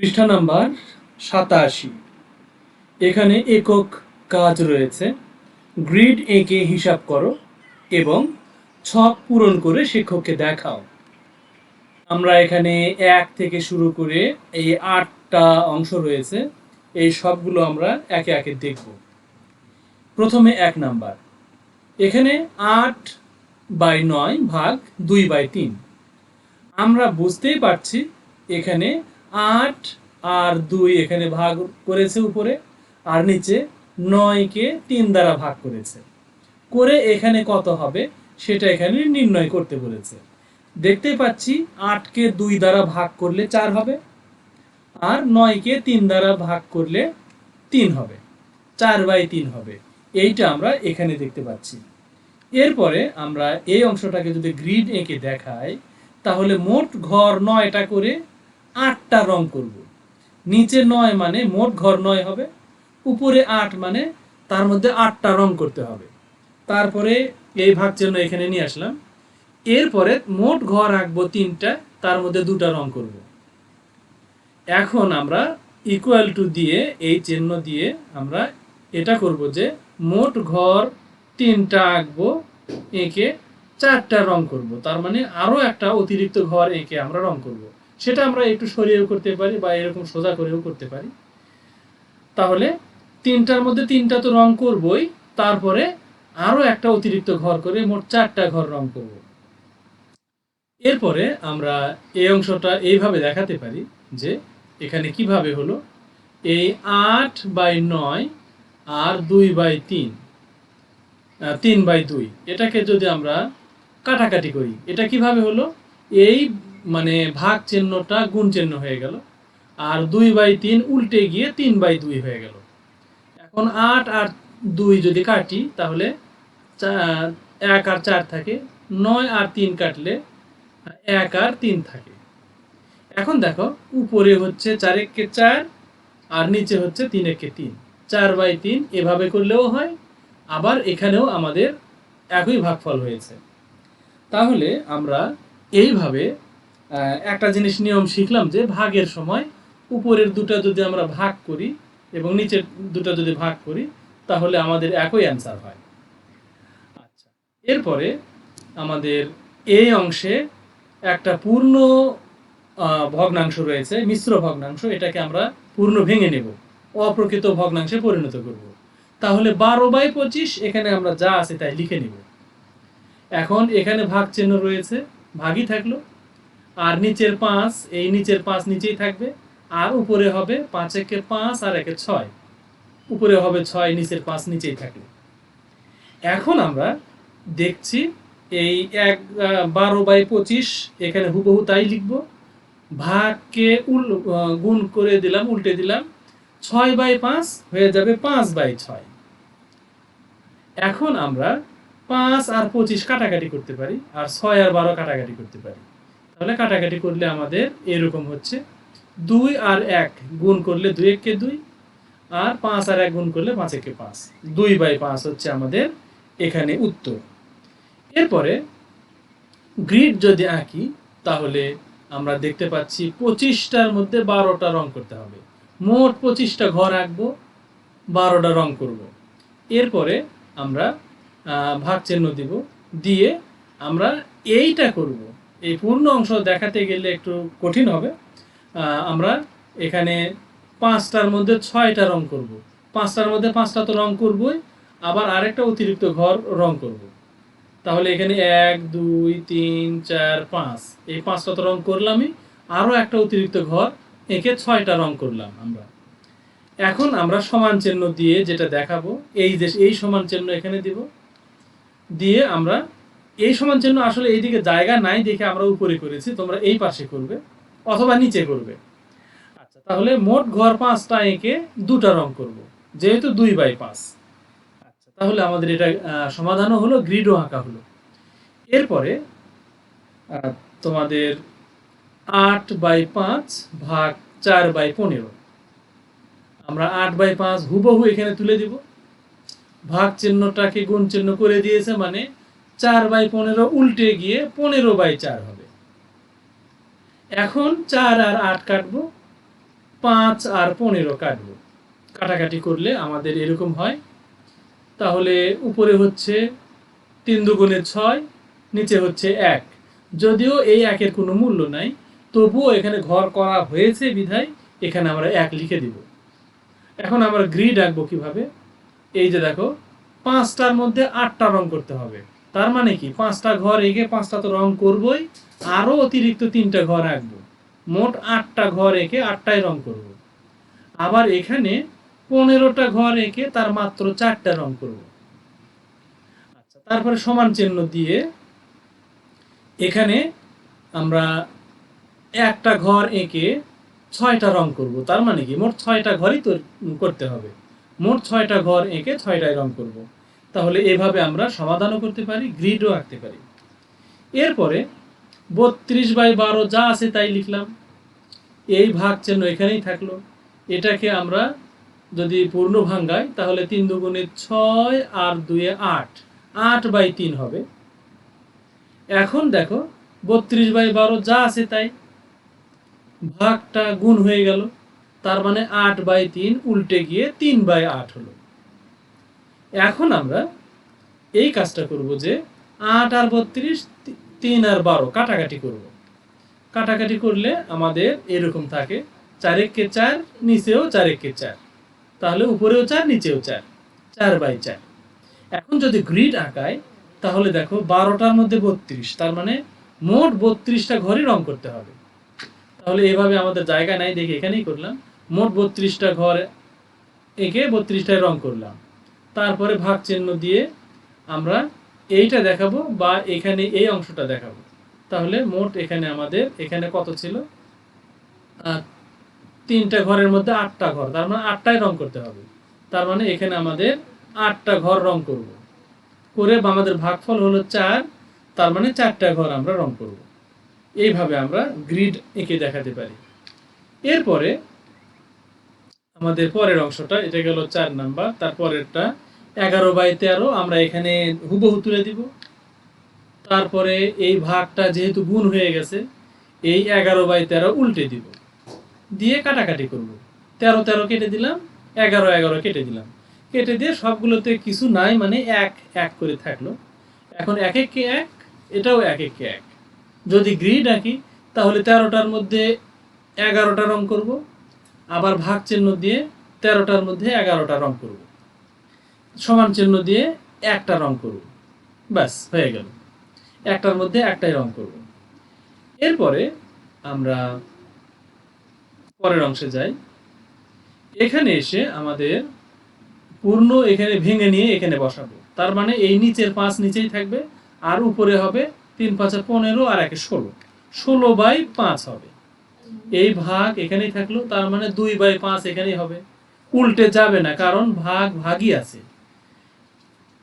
পৃষ্ঠা নাম্বার সাতাশি। এখানে একক কাজ রয়েছে। গ্রিড এঁকে হিসাব করো এবং ছক পূরণ করে শিক্ষককে দেখাও। আমরা এখানে এক থেকে শুরু করে এই আটটা অংশ রয়েছে। এই সবগুলো আমরা একে একে দেখব। প্রথমে এক নাম্বার। এখানে আট বাই নয় ভাগ দুই বাই তিন। আমরা বুঝতেই পারছি এখানে আট আর দুই এখানে ভাগ করেছে উপরে, আর নিচে নয়কে তিন দ্বারা ভাগ করেছে। করে এখানে কত হবে? সেটা এখানে নির্ণয় করতে বলেছে। দেখতে পাচ্ছি আটকে দুই দ্বারা ভাগ করলে চার হবে, আর নয়কে তিন দ্বারা ভাগ করলে তিন হবে, চার বাই তিন হবে। এইটা আমরা এখানে দেখতে পাচ্ছি। এরপরে আমরা এই অংশটাকে যদি গ্রিড এঁকে দেখাই, তাহলে মোট ঘর নয়টা করে আটটা রং করব। নিচে নয় মানে মোট ঘর নয় হবে, উপরে আট মানে তার মধ্যে আটটা রং করতে হবে। তারপরে এই ভাগ চিহ্ন এখানে নিয়ে আসলাম। এরপরে মোট ঘর আঁকবো তিনটা, তার মধ্যে দুটা রং করব। এখন আমরা ইকুয়াল টু দিয়ে এই চিহ্ন দিয়ে আমরা এটা করব যে মোট ঘর তিনটা আঁকবো, এঁকে চারটা রং করব। তার মানে আরও একটা অতিরিক্ত ঘর এঁকে আমরা রং করব। সেটা আমরা একটু সরিয়েও করতে পারি বা এরকম সোজা করেও করতে পারি। তাহলে তিনটার মধ্যে তিনটা তো রং করবই, তারপরে আরও একটা অতিরিক্ত ঘর করে মোট চারটা ঘর রং করব। এরপরে আমরা এই অংশটা এইভাবে দেখাতে পারি যে এখানে কীভাবে হলো? এই আট বাই নয় আর দুই বাই তিন তিন বাই দুই, এটাকে যদি আমরা কাটাকাটি করি, এটা কীভাবে হলো? এই মানে ভাগ চিহ্নটা গুণ চিহ্ন হয়ে গেল। আর দুই বাই তিন উল্টে গিয়ে তিন বাই দুই হয়ে গেল। এখন আট আর দুই যদি কাটি, তাহলে এক আর চার থাকে, নয় আর তিন কাটলে এক আর তিন থাকে। এখন দেখো, উপরে হচ্ছে চার একে চার, আর নিচে হচ্ছে তিন একে তিন। চার বাই তিন এভাবে করলেও হয়, আবার এখানেও আমাদের একই ভাগফল হয়েছে। তাহলে আমরা এইভাবে একটা জিনিস নিয়ম শিখলাম যে ভাগের সময় উপরের দুটো যদি আমরা ভাগ করি এবং নিচের দুটো যদি ভাগ করি, তাহলে আমাদের একই অ্যান্সার হয়। আচ্ছা এরপরে আমাদের এই অংশে একটা পূর্ণ ভগ্নাংশ রয়েছে, মিশ্র ভগ্নাংশ, এটাকে আমরা পূর্ণ ভেঙে নেব, অপ্রকৃত ভগ্নাংশে পরিণত করব। তাহলে বারো বাই পঁচিশ, এখানে আমরা যা আছে তাই লিখে নিব। এখন এখানে ভাগ চিহ্ন রয়েছে, ভাগই থাকল। আর নিচের পাঁচ, এই নিচের পাঁচ নিচেই থাকবে। আর উপরে হবে পাঁচ একে পাঁচ আর একে ছয়। উপরে হবে ছয়, নিচের পাঁচ নিচেই থাকবে। এখন আমরা দেখছি এই এক বারো বাই পঁচিশ, এখানে হুবহু তাই লিখব। ভাগকে উল গুণ করে দিলাম, উল্টে দিলাম। ছয় বাই পাঁচ হয়ে যাবে পাঁচ বাই ছয়। এখন আমরা পাঁচ আর পঁচিশ কাটাকাটি করতে পারি, আর ছয় আর বারো কাটাকাটি করতে পারি। তাহলে কাটাকাটি করলে আমাদের এরকম হচ্ছে। দুই আর এক গুণ করলে দুই একে দুই, আর পাঁচ আর এক গুণ করলে পাঁচ একে পাঁচ। দুই বাই পাঁচ হচ্ছে আমাদের এখানে উত্তর। এরপরে গ্রিড যদি আঁকি, তাহলে আমরা দেখতে পাচ্ছি পঁচিশটার মধ্যে বারোটা রং করতে হবে। মোট পঁচিশটা ঘর আঁকবো, বারোটা রং করব। এরপরে আমরা ভাগ চিহ্ন দিব। দিয়ে আমরা এইটা করব। এই পূর্ণ অংশ দেখাতে গেলে একটু কঠিন হবে। আমরা এখানে পাঁচটার মধ্যে ছয়টা রং করব। পাঁচটার মধ্যে পাঁচটা তো রং করবই, আবার আরেকটা অতিরিক্ত ঘর রং করব। তাহলে এখানে এক, দুই, তিন, চার, পাঁচ। এই পাঁচটা তো রং করলামই, আরও একটা অতিরিক্ত ঘর এঁকে ছয়টা রং করলাম আমরা। এখন আমরা সমান চিহ্ন দিয়ে যেটা দেখাবো, এই যে, এই সমান চিহ্ন এখানে দিব। দিয়ে আমরা এই সমান চিহ্ন আসলে এইদিকে জায়গা নাই দেখে আমরা উপরে করেছি, তোমরা এই পাশে করবে অথবা নিচে করবে। আচ্ছা তাহলে মোট ঘর পাঁচটা এঁকে দুটা রং করব, যেহেতু দুই বাই পাঁচ। আচ্ছা তাহলে আমাদের এটা সমাধানও হলো, গ্রিডও আঁকা হলো। এরপরে তোমাদের আট বাই পাঁচ ভাগ চার বাই পনেরো। আমরা আট বাই পাঁচ হুবহু এখানে তুলে দিব। ভাগ চিহ্নটাকে গুণ চিহ্ন করে দিয়েছে মানে চার বাই পনেরো উল্টে গিয়ে পনেরো বাই চার হবে। এখন চার আর আট কাটবো, পাঁচ আর পনেরো কাটবো। কাটাকাটি করলে আমাদের এরকম হয়। তাহলে উপরে হচ্ছে তিন দুগুণে ছয়, নিচে হচ্ছে এক। যদিও এই একের কোনো মূল্য নাই, তবুও এখানে ঘর করা হয়েছে বিধায় এখানে আমরা এক লিখে দিব। এখন আমরা গ্রিড আঁকবো কীভাবে? এই যে দেখো, পাঁচটার মধ্যে আটটা রং করতে হবে। তার মানে কি? পাঁচটা ঘর এঁকে পাঁচটা তো রং করবই আরও অতিরিক্ত তিনটা ঘর আঁকবো। মোট আটটা ঘর এঁকে আটটায় রং করব। আবার এখানে পনেরোটা ঘর এঁকে তার মাত্র চারটা রং করব। আচ্ছা তারপরে সমান চিহ্ন দিয়ে এখানে আমরা একটা ঘর এঁকে ছয়টা রং করব। তার মানে কি? মোট ছয়টা ঘরই তো করতে হবে। মোট ছয়টা ঘর এঁকে ছয়টায় রং করব। তাহলে এভাবে আমরা সমাধানও করতে পারি গ্রিডও আঁকতে পারি। এরপরে বত্রিশ বাই বারো যা আছে তাই লিখলাম। এই ভাগ চিহ্ন এখানেই থাকল। এটাকে আমরা যদি পূর্ণ ভাঙ্গাই, তাহলে তিন দুগুণে ছয় আর দুয়ে আট। আট বাই তিন হবে। এখন দেখো, বত্রিশ বাই বারো যা আছে তাই। ভাগটা গুণ হয়ে গেল। তার মানে আট বাই তিন উল্টে গিয়ে তিন বাই আট হলো। এখন আমরা এই কাজটা করব যে আট আর বত্রিশ তিন আর বারো কাটাকাটি করব। কাটাকাটি করলে আমাদের এরকম থাকে চারেককে চার, নিচেও চারেককে চার। তাহলে উপরেও চার, নিচেও চার চার বাই চার। এখন যদি গ্রিড আঁকায়, তাহলে দেখো বারোটার মধ্যে বত্রিশ, তার মানে মোট বত্রিশটা ঘরই রং করতে হবে। তাহলে এভাবে আমাদের জায়গা নাই, দেখে এখানেই করলাম। মোট বত্রিশটা ঘর এঁকে বত্রিশটায় রং করলাম। তারপরে ভাগ চিহ্ন দিয়ে আমরা এইটা দেখাবো বা এখানে এই অংশটা দেখাবো। তাহলে মোট এখানে আমাদের এখানে কত ছিল? তিনটা ঘরের মধ্যে আটটা ঘর। তার মানে আটটায় রং করতে হবে। তার মানে এখানে আমাদের আটটা ঘর রং করব। করে আমাদের ভাগফল হলো চার, তার মানে চারটা ঘর আমরা রং করব। এইভাবে আমরা গ্রিড এঁকে দেখাতে পারি। এরপরে আমাদের পরের অংশটা, এটা গেল চার নাম্বার তারপরেরটা এগারো বাই তেরো, আমরা এখানে হুবহু তুলে দিব। তারপরে এই ভাগটা যেহেতু গুণ হয়ে গেছে, এই এগারো বাই তেরো উল্টে দিব। দিয়ে কাটাকাটি করব। তেরো তেরো কেটে দিলাম, এগারো এগারো কেটে দিলাম। কেটে দিয়ে সবগুলোতে কিছু নাই মানে এক এক করে থাকল। এখন এক এককে এক, এটাও এক এককে এক। যদি গ্রিড আঁকি, তাহলে তেরোটার মধ্যে এগারোটা রং করব। আবার ভাগ চিহ্ন দিয়ে তেরোটার মধ্যে এগারোটা রং করব। সমান চিহ্ন দিয়ে একটা রং করব। ব্যাস, হয়ে গেল। একটার মধ্যে একটাই রং করব। এরপরে আমরা পরের অংশে যাই। এখানে এসে আমাদের পূর্ণ এখানে ভেঙে নিয়ে এখানে বসাবো। তার মানে এই নিচের পাঁচ নিচেই থাকবে, আর উপরে হবে তিন, পাঁচে পনেরো, আর একে ষোলো। ষোলো বাই পাঁচ হবে। এই ভাগ এখানেই থাকল তার মানে দুই বাই পাঁচ এখানেই হবে। উল্টে যাবে না কারণ ভাগ ভাগই আছে।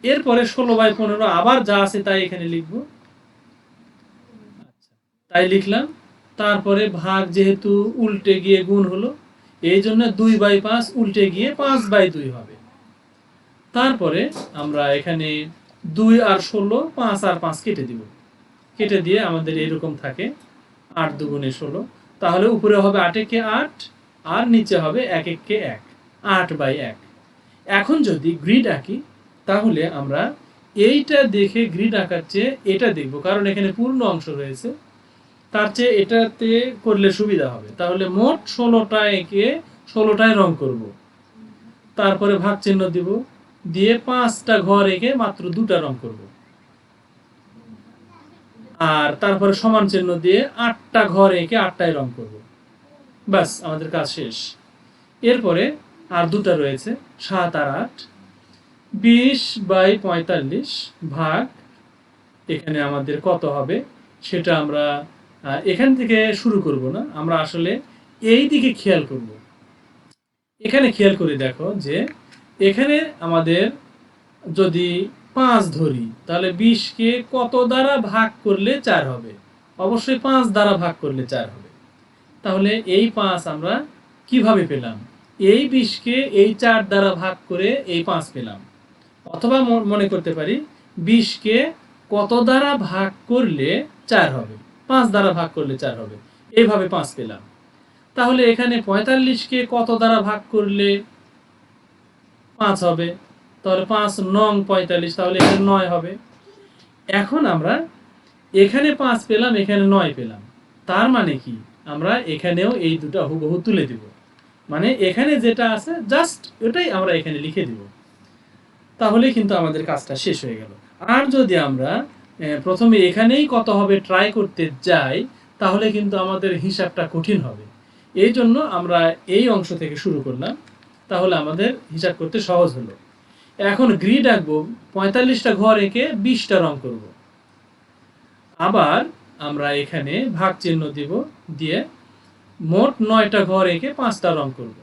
এরপরে ষোলো বাই পনেরো আবার যা আছে তাই এখানে লিখব। আচ্ছা, তাই লিখলাম। তারপরে ভাগ যেহেতু উল্টে গিয়ে গুণ হলো এই জন্য দুই বাই পাঁচ উল্টে গিয়ে পাঁচ বাই দুই হবে। তারপরে আমরা এখানে দুই আর ষোলো পাঁচ আর পাঁচ কেটে দিব। কেটে দিয়ে আমাদের এরকম থাকে আট দুগুণে ষোলো। তাহলে উপরে হবে আট একে আট, আর নিচে হবে এক এককে এক, আট বাই এক। এখন যদি গ্রিড আঁকি, তাহলে আমরা এইটা দেখে গ্রিড আঁকার চেয়ে এটা দেখব, কারণ এখানে পূর্ণ অংশ রয়েছে। তার চেয়ে এটাতে করলে সুবিধা হবে। তাহলে মোট ষোলোটা এঁকে ষোলোটায় রং করব। তারপরে ভাগ চিহ্ন দিব। দিয়ে পাঁচটা ঘর এঁকে মাত্র দুটা রং করব। আর তারপরে সমান চিহ্ন দিয়ে আটটা ঘর এঁকে আটটায় রং করব। ব্যাস, আমাদের কাজ শেষ। এরপরে আর দুটা রয়েছে, সাত আর আট। বিশ বাই পঁয়তাল্লিশ ভাগ এখানে আমাদের কত হবে? সেটা আমরা এখান থেকে শুরু করব না। আমরা আসলে এই দিকে খেয়াল করব। এখানে খেয়াল করে দেখো যে এখানে আমাদের যদি পাঁচ ধরি, তাহলে বিশকে কত দ্বারা ভাগ করলে চার হবে? অবশ্যই পাঁচ দ্বারা ভাগ করলে চার হবে। তাহলে এই পাঁচ আমরা কীভাবে পেলাম? এই বিশকে এই চার দ্বারা ভাগ করে এই পাঁচ পেলাম। অথবা মনে করতে পারি, বিশকে কত দ্বারা ভাগ করলে চার হবে? পাঁচ দ্বারা ভাগ করলে চার হবে। এইভাবে পাঁচ পেলাম। তাহলে এখানে পঁয়তাল্লিশকে কত দ্বারা ভাগ করলে পাঁচ হবে? তাহলে পাঁচ নং পঁয়তাল্লিশ, তাহলে এখানে নয় হবে। এখন আমরা এখানে পাঁচ পেলাম, এখানে নয় পেলাম। তার মানে কি? আমরা এখানেও এই দুটো হুবহু তুলে দিব। মানে এখানে যেটা আছে জাস্ট ওটাই আমরা এখানে লিখে দিব। তাহলে কিন্তু আমাদের কাজটা শেষ হয়ে গেল। আর যদি আমরা প্রথমে এখানেই কত হবে ট্রাই করতে যাই, তাহলে কিন্তু আমাদের হিসাবটা কঠিন হবে। এই জন্য আমরা এই অংশ থেকে শুরু করলাম। তাহলে আমাদের হিসাব করতে সহজ হলো। এখন গ্রিড আঁকবো, পঁয়তাল্লিশটা ঘর এঁকে বিশটা রং করব। আবার আমরা এখানে ভাগ চিহ্ন দিব দিয়ে মোট নয়টা ঘর এঁকে পাঁচটা রং করব।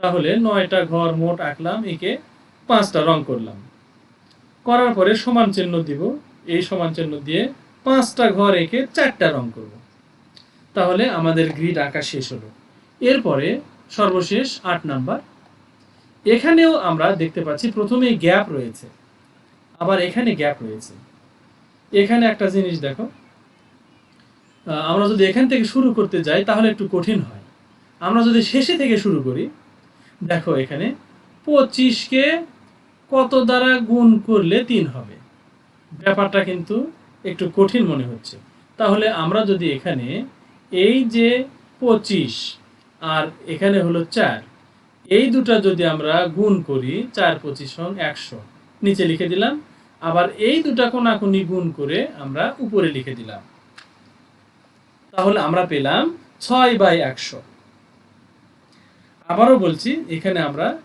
তাহলে নয়টা ঘর মোট আঁকলাম, এঁকে পাঁচটা রং করলাম। করার পরে সমান চিহ্ন দিব, এই সমান চিহ্ন দিয়ে পাঁচটা ঘর এঁকে চারটা রং করব। তাহলে আমাদের গ্রিড আঁকা শেষ হলো। এরপরে সর্বশেষ আট নাম্বার এখানেও আমরা দেখতে পাচ্ছি প্রথমে গ্যাপ রয়েছে, আবার এখানে গ্যাপ রয়েছে। এখানে একটা জিনিস দেখো আমরা যদি এখান থেকে শুরু করতে যাই তাহলে একটু কঠিন হয়। আমরা যদি শেষে থেকে শুরু করি, দেখো এখানে পঁচিশকে কত দ্বারা গুণ করলে তিন হবে? ব্যাপারটা কিন্তু একটু কঠিন মনে হচ্ছে। তাহলে আমরা যদি এখানে এই যে পঁচিশ আর এখানে হলো চার এই দুটা যদি আমরা গুণ করি, চার, পঁচিশ সং একশো। নিচে লিখে দিলাম। আবার এই দুটা কোনাকুনি গুণ করে আমরা উপরে লিখে দিলাম। তাহলে আমরা পেলাম ছয় বাই একশো। আবারও বলছি, এখানে আমরা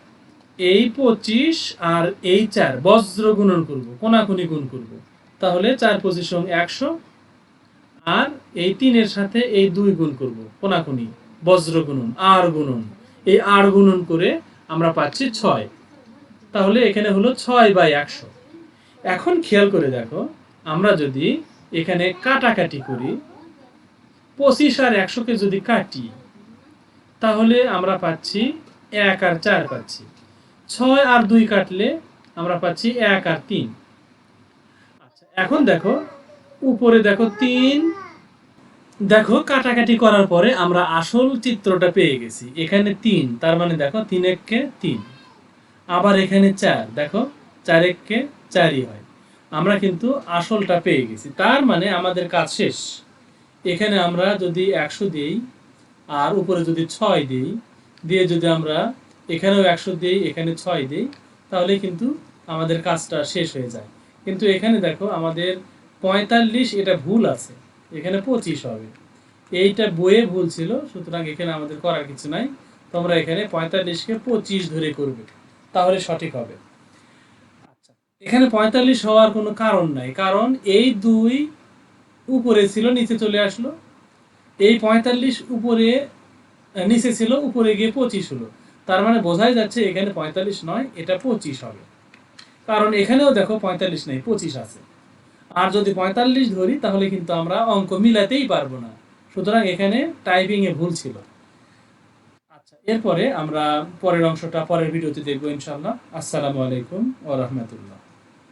এই পঁচিশ আর এই চার বজ্র গুণন করব, কোনাকুনি গুণ করব। তাহলে চার, পঁচিশ সং একশো আর এই তিনের সাথে এই দুই গুণ করব, কোনাকুনি, বজ্র গুণন, আর গুণন। এই আর গুণন করে আমরা পাচ্ছি ছয়। তাহলে এখানে হলো ছয় বাই একশো। এখন খেয়াল করে দেখো, আমরা যদি এখানে কাটাকাটি করি, পঁচিশ আর একশোকে যদি কাটি, তাহলে আমরা পাচ্ছি এক আর চার পাচ্ছি। ছয় আর দুই কাটলে আমরা পাচ্ছি এক আর তিন। আচ্ছা এখন দেখো, উপরে দেখো তিন দেখো, কাটাকাটি করার পরে আমরা আসল চিত্রটা পেয়ে গেছি। এখানে তিন, তার মানে দেখো, তিন এককে তিন। আবার এখানে চার, দেখো, চার এককে চারই হয়। আমরা কিন্তু আসলটা পেয়ে গেছি। তার মানে আমাদের কাজ শেষ। এখানে আমরা যদি একশো দিই, আর উপরে যদি ছয় দিই, দিয়ে যদি আমরা এখানেও একশো দিই, এখানে ছয় দিই, তাহলে কিন্তু আমাদের কাজটা শেষ হয়ে যায়। কিন্তু এখানে দেখো, আমাদের পঁয়তাল্লিশ, এটা ভুল আছে। এখানে পঁচিশ হবে। এইটা বইয়ে ভুল ছিল, সুতরাং এখানে আমাদের করার কিছু নাই। তোমরা এখানে পঁয়তাল্লিশকে পঁচিশ ধরে করবে, তাহলে সঠিক হবে। আচ্ছা এখানে পঁয়তাল্লিশ হওয়ার কোনো কারণ নাই, কারণ এই দুই উপরে ছিল, নিচে চলে আসলো। এই পঁয়তাল্লিশ উপরে নিচে ছিল, উপরে গিয়ে পঁচিশ হলো। তার মানে বোঝাই যাচ্ছে এখানে পঁয়তাল্লিশ নয়, এটা পঁচিশ হবে। কারণ এখানেও দেখো পঁয়তাল্লিশ নেই, পঁচিশ আছে। আর যদি পঁয়তাল্লিশ ধরি, তাহলে কিন্তু আমরা অঙ্ক মিলাতেই পারব না। সুতরাং এখানে টাইপিং এ ভুল ছিল। আচ্ছা এরপরে আমরা পরের অংশটা পরের ভিডিওতে দেখব ইনশাল্লাহ আসসালামু আলাইকুম ও রাহমাতুল্লাহ।